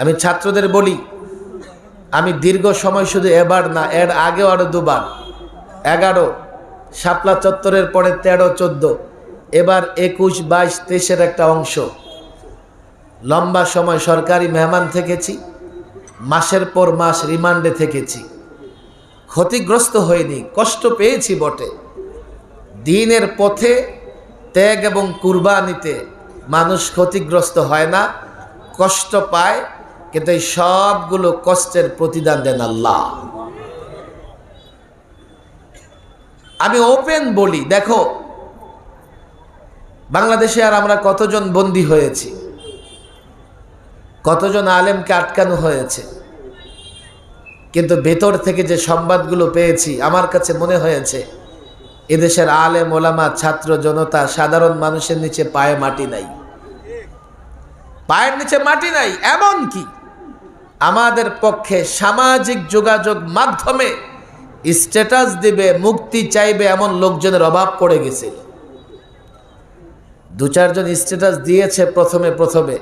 আমি ছাত্রদের বলি, আমি দীর্ঘ সময় শুধু এবার না, এর আগেও আরও দুবার। এগারো শাপলা চত্বরের পরে তেরো, চোদ্দ, এবার একুশ, বাইশ, তেইশের একটা অংশ। লম্বা সময় সরকারি মেহমান থেকেছি, মাসের পর মাস রিমান্ডে থেকেছি। ক্ষতিগ্রস্ত হয়নি কষ্ট পেয়েছি বটে। দিনের পথে ত্যাগ এবং কুরবানিতে মানুষ ক্ষতিগ্রস্ত হয় না, কষ্ট পায় কিন্তু এই সবগুলো কষ্টের প্রতিদান দেন আল্লাহ। আমি ওপেন বলি, দেখো, বাংলাদেশে আর আমরা কতজন বন্দী হয়েছি? কতজন আলেমকে আটকানো হয়েছে? কিন্তু ভেতর থেকে যে সংবাদগুলো পেয়েছি, আমার কাছে মনে হয়েছে, এদেশের আলেম, ওলামা, ছাত্র, জনতা, সাধারণ মানুষের নিচে পায়ে মাটি নাই। পায়ের নিচে মাটি নাই, এমন কি? আমাদের পক্ষে সামাজিক যোগাযোগ মাধ্যমে স্ট্যাটাস দিবে, মুক্তি চাইবে এমন লোকজনের অভাব পড়ে গেছিল। দু চারজন স্ট্যাটাস দিয়েছে প্রথমে প্রথমে।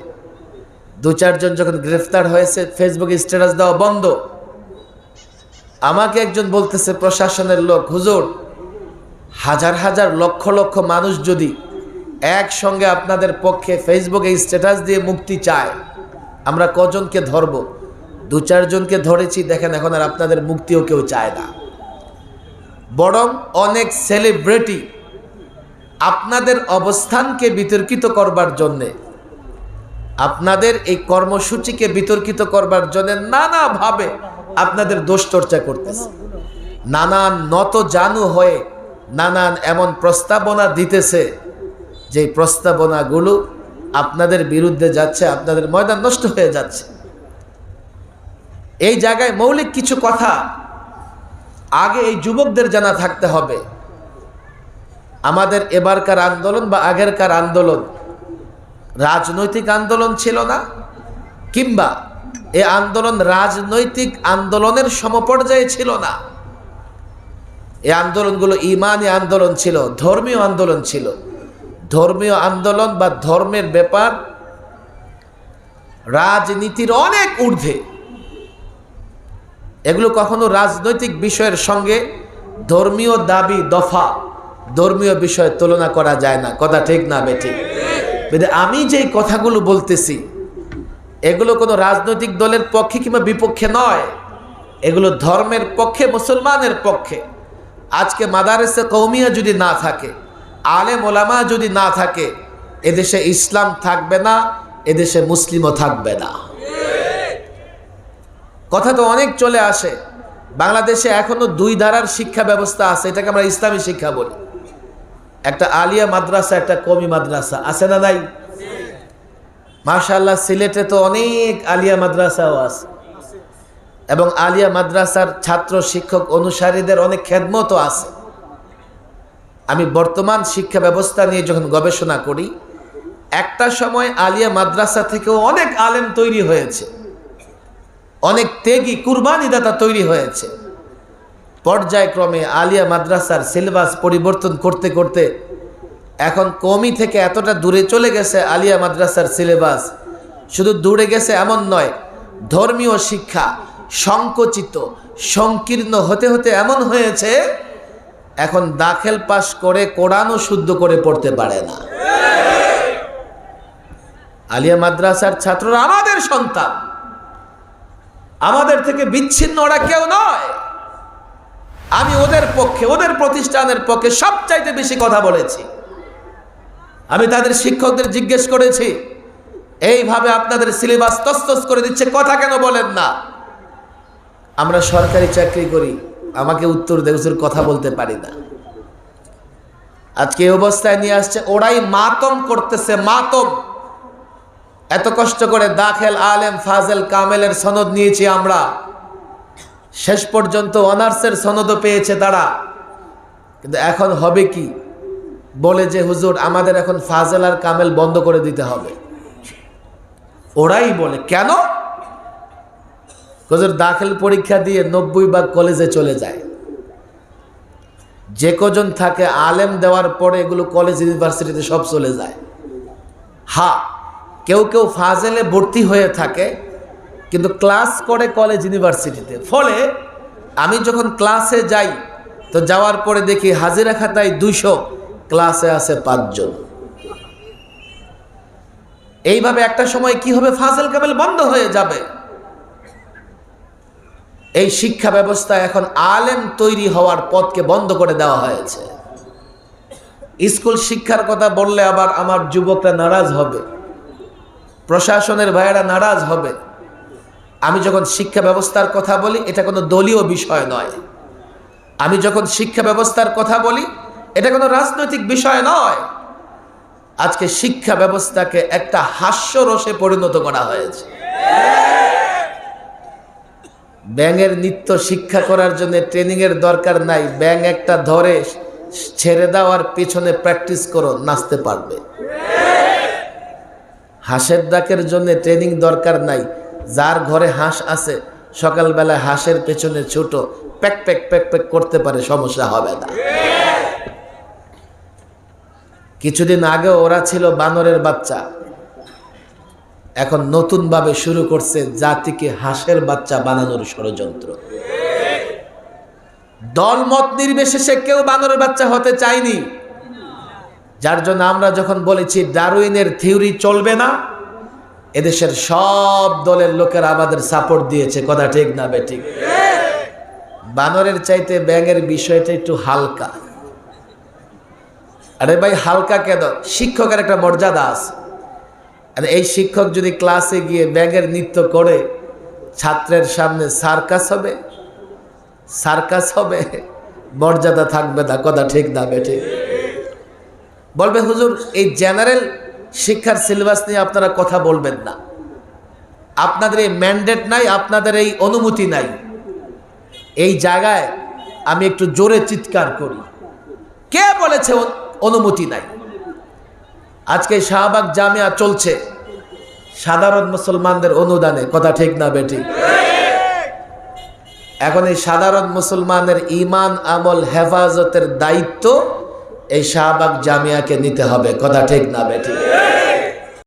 দু চারজন যখন গ্রেফতার হয়েছে ফেসবুকে স্ট্যাটাস দেওয়া বন্ধ। আমাকে একজন বলতেছে, প্রশাসনের লোক, হুজুর, হাজার হাজার লক্ষ লক্ষ মানুষ যদি একসঙ্গে আপনাদের পক্ষে ফেসবুকে স্ট্যাটাস দিয়ে মুক্তি চায়, আমরা কজনকে ধরব? দু চারজনকে ধরেছি, দেখেন এখন আর আপনাদের মুক্তিও কেউ চায় না। বরং অনেক সেলিব্রিটি আপনাদের অবস্থানকে বিতর্কিত করবার জন্যে, আপনাদের এই কর্মসূচিকে বিতর্কিত করবার জন্য নানাভাবে আপনাদের দোষ চর্চা করতেছে। নানান নত জানু হয়ে নানান এমন প্রস্তাবনা দিতেছে যে প্রস্তাবনাগুলো আপনাদের বিরুদ্ধে যাচ্ছে, আপনাদের ময়দান নষ্ট হয়ে যাচ্ছে। এই জায়গায় মৌলিক কিছু কথা। আগে এই যুবকদের জানা থাকতে হবে। আমাদের এবারকার আন্দোলন বা আগেরকার আন্দোলন রাজনৈতিক আন্দোলন ছিল না, কিংবা এ আন্দোলন রাজনৈতিক আন্দোলনের সমপর্যায়ে ছিল না। এই আন্দোলনগুলো ইমানি আন্দোলন ছিল, ধর্মীয় আন্দোলন ছিল। ধর্মীয় আন্দোলন বা ধর্মের ব্যাপার রাজনীতির অনেক ঊর্ধ্বে। এগুলো কখনো রাজনৈতিক বিষয়ের সঙ্গে ধর্মীয় দাবি, দফা, ধর্মীয় বিষয় তুলনা করা যায় না। কথা ঠিক না, বেঠিক? আমি যেই কথাগুলো বলতেছি, এগুলো কোনো রাজনৈতিক দলের পক্ষে কিংবা বিপক্ষে নয়। এগুলো ধর্মের পক্ষে, মুসলমানের পক্ষে। আজকে মাদারেসে কৌমিয়া যদি না থাকে আলে মোলামা যদি না থাকে, এদেশে ইসলাম থাকবে না, এদেশে মুসলিমও থাকবে না। কথা তো অনেক চলে আসে। বাংলাদেশে এখনও দুই ধারার শিক্ষা ব্যবস্থা আছে, এটাকে আমরা ইসলামী শিক্ষা বলি। একটা আলিয়া মাদ্রাসা, একটা কমি মাদ্রাসা, আছে না নাই? মার্শাল্লাহ সিলেটে তো অনেক আলিয়া মাদ্রাসাও আছে। এবং আলিয়া মাদ্রাসার ছাত্র, শিক্ষক, অনুসারীদের অনেক খেদমতও আছে। আমি বর্তমান শিক্ষা ব্যবস্থা নিয়ে যখন গবেষণা করি, একটা সময় আলিয়া মাদ্রাসা থেকেও অনেক আলেম তৈরি হয়েছে। অনেক তেগি কুরবানিদাতা তৈরি হয়েছে। পর্যায়ক্রমে আলিয়া মাদ্রাসার সিলেবাস পরিবর্তন করতে করতে এখন কমি থেকে এতটা দূরে চলে গেছে আলিয়া মাদ্রাসার সিলেবাস শুধু দূরে গেছে এমন নয়, ধর্মীয় শিক্ষা সংকুচিত, সংকীর্ণ হতে হতে এমন হয়েছে, এখন দাখেল পাশ করে কোরআনও শুদ্ধ করে পড়তে পারে না। আলিয়া মাদ্রাসার ছাত্ররা আমাদের সন্তান। আমাদের থেকে বিচ্ছিন্ন ওরা কেউ নয়। আমি ওদের পক্ষে, ওদের প্রতিষ্ঠানের পক্ষে সবচাইতে বেশি কথা বলেছি। আমি তাদের শিক্ষকদের জিজ্ঞেস করেছি, এইভাবে আপনাদের সিলেবাস তস্তস করে দিচ্ছে, কথা কেন বলেন না? আমরা সরকারি চাকরি করি, আমাকে উত্তর দেশের কথা বলতে পারি না। আজকে এই অবস্থায় নিয়ে আসছে, ওরাই মাতম করতেছে, মাতম। এত কষ্ট করে দাখেল আলেম ফাজেল কামেলের সনদ নিয়েছি আমরা। শেষ পর্যন্ত অনার্সের সনদও পেয়েছে তারা। কিন্তু এখন হবে কি? বলে যে, হুজুর, আমাদের এখন ফাজেল আর কামেল বন্ধ করে দিতে হবে। ওরাই বলে, কেন? হুজুর, দাখিল পরীক্ষা দিয়ে নব্বই ভাগ কলেজে চলে যায়। যে কজন থাকে, আলেম দেওয়ার পরে এগুলো কলেজ, ইউনিভার্সিটিতে সব চলে যায়। হা কেউ কেউ ফাজেলে ভর্তি হয়ে থাকে, কিন্তু ক্লাস করে কলেজ ইউনিভার্সিটিতে ফলে আমি যখন ক্লাসে যাই, তো যাওয়ার পরে দেখি হাজিরা খাতায় দুইশো ক্লাসে আছে পাঁচজন। এইভাবে একটা সময় কি হবে? ফাজেল কামেল বন্ধ হয়ে যাবে। এই শিক্ষা ব্যবস্থা এখন আলেম তৈরি হওয়ার পথকে বন্ধ করে দেওয়া হয়েছে। স্কুল শিক্ষার কথা বললে আবার আমার যুবকরা নারাজ হবে। প্রশাসনের ভাইয়েরা নারাজ হবে। আমি যখন শিক্ষা ব্যবস্থার কথা বলি, এটা কোনো দলীয় বিষয় নয়। আমি যখন শিক্ষা ব্যবস্থার কথা বলি, এটা কোনো রাজনৈতিক বিষয় নয়। আজকে শিক্ষা ব্যবস্থাকে একটা হাস্যরসে পরিণত করা হয়েছে। ব্যাঙের নিত্য শিক্ষা করার জন্য ট্রেনিংয়ের দরকার নাই। ব্যাঙ একটা ধরে ছেড়ে দেওয়ার পিছনে প্র্যাকটিস করো, নাচতে পারবে। হাঁসের ডাকের জন্য ট্রেনিং দরকার নাই। যার ঘরে হাঁস আছে সকালবেলায় হাঁসের পেছনে ছোট প্যাক প্যাক প্যাক প্যাক করতে পারে, সমস্যা হবে না। কিছুদিন আগে ওরা ছিল বানরের বাচ্চা। এখন নতুনভাবে শুরু করছে জাতিকে হাঁসের বাচ্চা বানানোর ষড়যন্ত্র। দলমত নির্বিশেষে কেউ বানরের বাচ্চা হতে চায়নি। যার জন্য আমরা যখন বলেছি ডারুইনের থিওরি চলবে না, এদেশের সব দলের লোকেরা আমাদের সাপোর্ট দিয়েছে। কথা ঠিক না বে ঠিক? বানরের চাইতে ব্যাঙের বিষয়টা একটু হালকা। আরে ভাই, হালকা কেন? শিক্ষকের একটা মর্যাদা আছে। আর এই শিক্ষক যদি ক্লাসে গিয়ে ব্যাঙের নৃত্য করে, ছাত্রের সামনে সার্কাস হবে? সার্কাস হবে? মর্যাদা থাকবে না, কথা ঠিক না বে ঠিক? বলবে, হুজুর, এই জেনারেল শিক্ষার সিলেবাস নিয়ে আপনারা কথা বলবেন না। আপনাদের এই ম্যান্ডেট নাই, আপনাদের এই অনুমতি নাই। এই জায়গায় আমি একটু জোরে চিৎকার করি। কে বলেছে অনুমতি নাই? আজকে শাহবাগ জামিয়া চলছে। সাধারণ মুসলমানদের অনুদানে, কথা ঠিক না বেটি এখন এই সাধারণ মুসলমানের ইমান আমল হেফাজতের দায়িত্ব এই শাহবাগ জামিয়াকে নিতে হবে। কথা ঠিক না বেঠিক